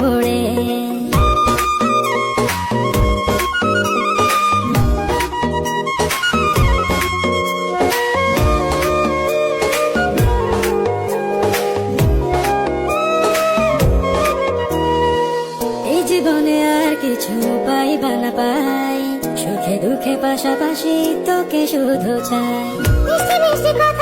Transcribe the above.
পড়ে। এই জীবনে আর কিছু পাইবা না পাই, সুখে দুঃখে পাশাপাশি তোকে শুধু চাই। কথা